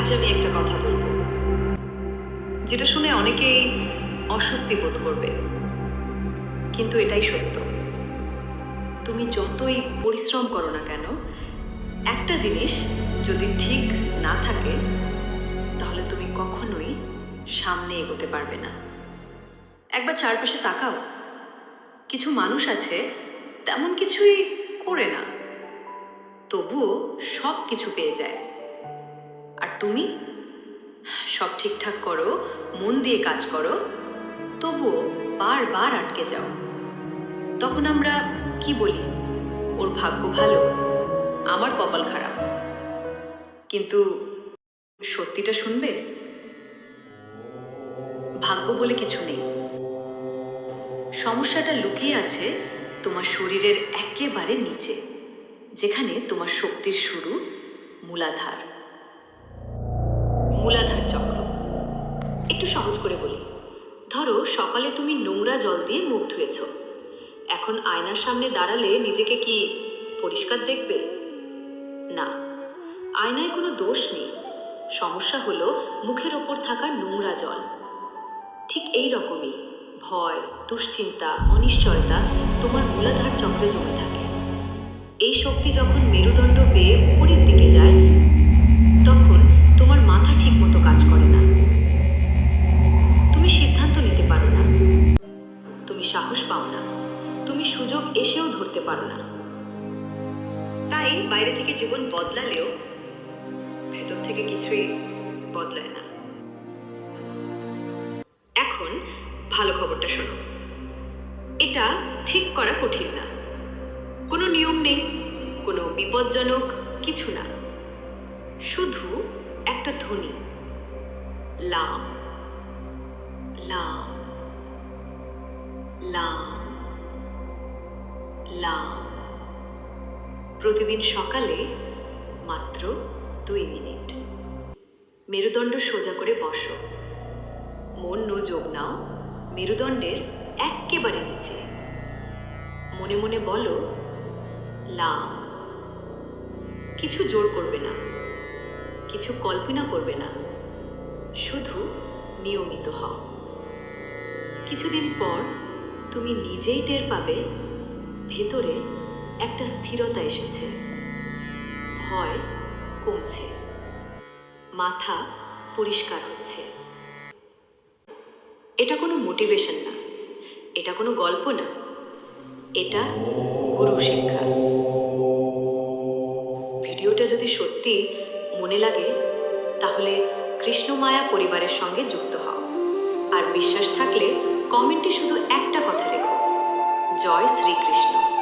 আজ আমি একটা কথা বলব। যেটা শুনে অনেকেই অস্বস্তি বোধ করবে। কিন্তু এটাই সত্য। তুমি যতই পরিশ্রম করো না কেন, একটা জিনিস যদি ঠিক না থাকে, তাহলে তুমি কখনোই সামনে এগোতে পারবে না। একবার চারপাশে তাকাও। কিছু মানুষ আছে, তেমন কিছুই করে না। তবুও সব কিছু পেয়ে যায়। আর তুমি? সব ঠিকঠাক করো, মন দিয়ে কাজ করো, তবুও বারবার আটকে যাও। তখন আমরা কি বলি? ওর ভাগ্য ভালো, আমার কপাল খারাপ। কিন্তু সত্যিটা শুনবে? ভাগ্য বলে কিছু নেই। সমস্যাটা লুকিয়ে আছে তোমার শরীরের একেবারে নিচে, যেখানে তোমার শক্তির শুরু, মূলাধার। মূলাধার চক্র। একটু সহজ করে বলি। ধরো, সকালে তুমি নোংরা জল দিয়ে মুখ ধুয়েছ। এখন আয়নার সামনে দাঁড়ালে নিজেকে কি পরিষ্কার দেখবে? না। আয়নায় কোনো দোষ নেই। সমস্যা হলো মুখের ওপর থাকা নোংরা জল। ঠিক এই রকমই। ভয়, দুশ্চিন্তা, অনিশ্চয়তা তোমার মূলাধার চক্রে জমে থাকে। এই শক্তি যখন মেরুদণ্ড বেয়ে উপরের দিকে যায় সাহস পাও না। তুমি সুযোগ এসেও ধরতে পারো না। তাই বাইরে থেকে জীবন বদলালেও ভেতর থেকে কিছুই বদলায় না। এখন ভালো খবরটা শোনো। এটা ঠিক করা কঠিন না। কোনো নিয়ম নেই, কোনো বিপজ্জনক কিছু না। শুধু একটা ধ্বনি। লাম লাম। লাম লাম প্রতিদিন সকালে মাত্র দুই মিনিট। মেরুদণ্ড সোজা করে বসো। মন যোগ নাও, মেরুদণ্ডের এক্কেবারে নিচে। মনে মনে বলো লাম কিছু জোর করবে না, কিছু কল্পনা করবে না, শুধু নিয়মিত হও। কিছুদিন পর তুমি নিজেই টের পাবে, ভেতরে একটা স্থিরতা এসেছে। ভয় কমছে। মাথা পরিষ্কার হচ্ছে। এটা কোনো মোটিভেশন না। এটা কোনো গল্প না। এটা গুরু শিক্ষা। ভিডিওটা যদি সত্যি মনে লাগে, তাহলে কৃষ্ণমায়া পরিবারের সঙ্গে যুক্ত হও। আর বিশ্বাস থাকলে কমেন্টে শুধু একটা কথা লেখো জয় শ্রীকৃষ্ণ।